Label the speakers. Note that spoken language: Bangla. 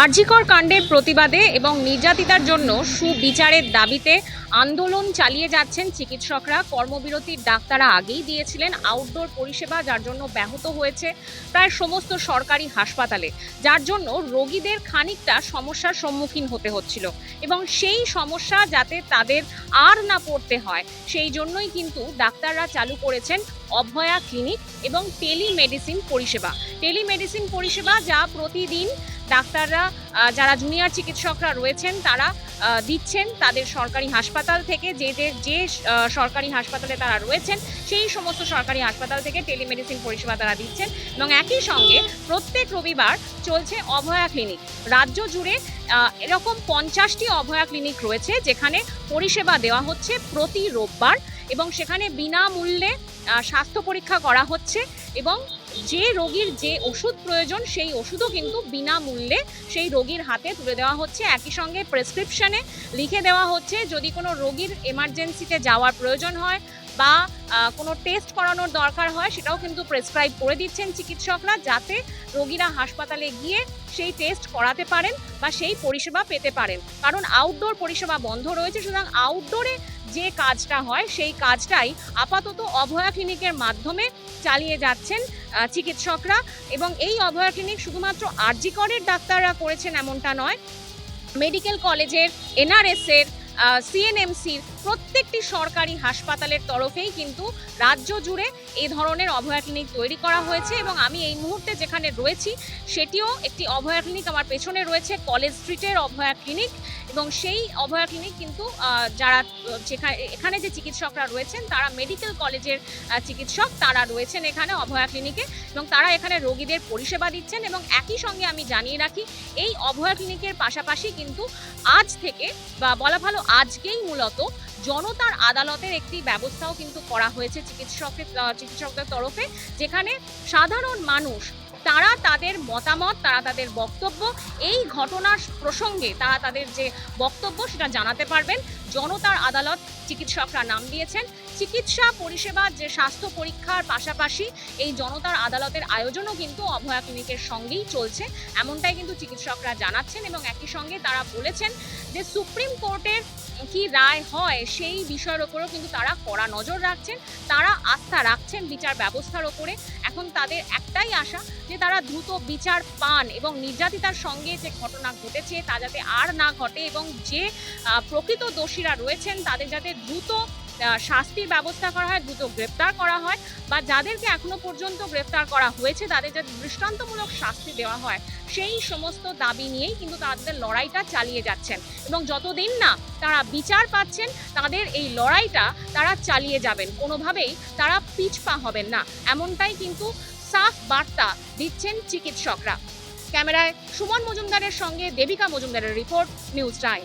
Speaker 1: আরজিকর কাণ্ডের প্রতিবাদে এবং নির্যাতিতার জন্য সুবিচারের দাবিতে আন্দোলন চালিয়ে যাচ্ছেন চিকিৎসকরা। কর্মবিরতির ডাক্তারা আগেই দিয়েছিলেন আউটডোর পরিষেবা, যার জন্য ব্যাহত হয়েছে প্রায় সমস্ত সরকারি হাসপাতালে। যার জন্য রোগীদের খানিকটা সমস্যার সম্মুখীন হতে হচ্ছিল এবং সেই সমস্যা যাতে তাদের আর না পড়তে হয়, সেই জন্যই কিন্তু ডাক্তাররা চালু করেছেন অভয়া ক্লিনিক এবং টেলিমেডিসিন পরিষেবা। টেলিমেডিসিন পরিষেবা যা প্রতিদিন ডাক্তাররা যারা জুনিয়র চিকিৎসকরা রয়েছেন, তারা দিচ্ছেন তাদের সরকারি হাসপাতাল থেকে, যে যে যে সরকারি হাসপাতালে তারা রয়েছেন, সেই সমস্ত সরকারি হাসপাতাল থেকে টেলিমেডিসিন পরিষেবা তারা দিচ্ছেন এবং একই সঙ্গে প্রত্যেক রবিবার চলছে অভয়া ক্লিনিক। রাজ্য জুড়ে এরকম পঞ্চাশটি অভয়া ক্লিনিক রয়েছে, যেখানে পরিষেবা দেওয়া হচ্ছে প্রতি রোববার এবং সেখানে বিনামূল্যে স্বাস্থ্য পরীক্ষা করা হচ্ছে এবং যে রোগীর যে ওষুধ প্রয়োজন, সেই ওষুধও কিন্তু বিনামূল্যে সেই রোগীর হাতে তুলে দেওয়া হচ্ছে। একই সঙ্গে প্রেসক্রিপশনে লিখে দেওয়া হচ্ছে, যদি কোনো রোগীর এমার্জেন্সিতে যাওয়ার প্রয়োজন হয় বা কোনো টেস্ট করানোর দরকার হয়, সেটাও কিন্তু প্রেসক্রাইব করে দিচ্ছেন চিকিৎসকরা যাতে রোগীরা হাসপাতালে গিয়ে সেই টেস্ট করাতে পারেন বা সেই পরিষেবা পেতে পারেন। কারণ আউটডোর পরিষেবা বন্ধ রয়েছে, সুতরাং আউটডোরে যে কাজটা হয়, সেই কাজটাই আপাতত অভয়া ক্লিনিকের মাধ্যমে চালিয়ে যাচ্ছেন চিকিৎসকরা এবং এই অভয়া ক্লিনিক শুধুমাত্র আরজিকরের ডাক্তাররা করেছেন এমনটা নয়। মেডিকেল কলেজের, এনআরএসের সিএনএমসির প্রত্যেকটি সরকারি হাসপাতালের তরফেই কিন্তু রাজ্য জুড়ে এই ধরনের অভয়া ক্লিনিক তৈরি করা হয়েছে এবং আমি এই মুহূর্তে যেখানে রয়েছি, সেটিও একটি অভয়া ক্লিনিক আমার পেছনে রয়েছে, কলেজ স্ট্রিটের অভয়া ক্লিনিক এবং সেই অভয়া ক্লিনিক কিন্তু যারা, যেখানে, এখানে যে চিকিৎসকরা রয়েছেন, তারা মেডিকেল কলেজের চিকিৎসক, তারা রয়েছেন এখানে অভয়া ক্লিনিকে এবং তারা এখানে রোগীদের পরিষেবা দিচ্ছেন এবং একই সঙ্গে আমি জানিয়ে রাখি, এই অভয়া ক্লিনিকের পাশাপাশি কিন্তু আজ থেকে বা বলা ভালো আজকেই মূলত জনতার আদালতের একটি ব্যবস্থাও কিন্তু করা হয়েছে চিকিৎসকের চিকিৎসকদের তরফে, যেখানে সাধারণ মানুষ, তারা তাদের মতামত, তারা তাদের বক্তব্য, এই ঘটনার প্রসঙ্গে তারা তাদের যে বক্তব্য সেটা জানাতে পারবেন। জনতার আদালত চিকিৎসকরা নাম দিয়েছেন। চিকিৎসা পরিষেবার যে স্বাস্থ্য পরীক্ষার পাশাপাশি এই জনতার আদালতের আয়োজনও কিন্তু অভয়া ক্লিনিকের সঙ্গেই চলছে। এমনটাই কিন্তু চিকিৎসকরা জানাচ্ছেন এবং একই সঙ্গে তারা বলেছেন যে সুপ্রিম কোর্টের কি রায় হয় সেই বিষয়ের ওপরেও কিন্তু তারা কড়া নজর রাখছেন। তারা আস্থা রাখছেন বিচার ব্যবস্থার ওপরে। এখন তাদের একটাই আশা যে তারা দ্রুত বিচার পান এবং নির্যাতিতার সঙ্গে যে ঘটনা ঘটেছে তা যাতে আর না ঘটে এবং যে প্রকৃত দোষীরা রয়েছেন তাদের যাতে দ্রুত শাস্তির ব্যবস্থা করা হয়, দ্রুত গ্রেপ্তার করা হয় বা যাদেরকে এখনও পর্যন্ত গ্রেপ্তার করা হয়েছে, তাদের যাতে দৃষ্টান্তমূলক শাস্তি দেওয়া হয়, সেই সমস্ত দাবি নিয়েই কিন্তু তাদের লড়াইটা চালিয়ে যাচ্ছেন। এবং যতদিন না তারা বিচার পাচ্ছেন, তাদের এই লড়াইটা তারা চালিয়ে যাবেন। কোনোভাবেই তারা পিছপা হবেন না। এমনটাই কিন্তু সাফ বার্তা দিচ্ছেন চিকিৎসকরা। ক্যামেরায় সুমন মজুমদারের সঙ্গে দেবিকা মজুমদারের রিপোর্ট, নিউজ টাইম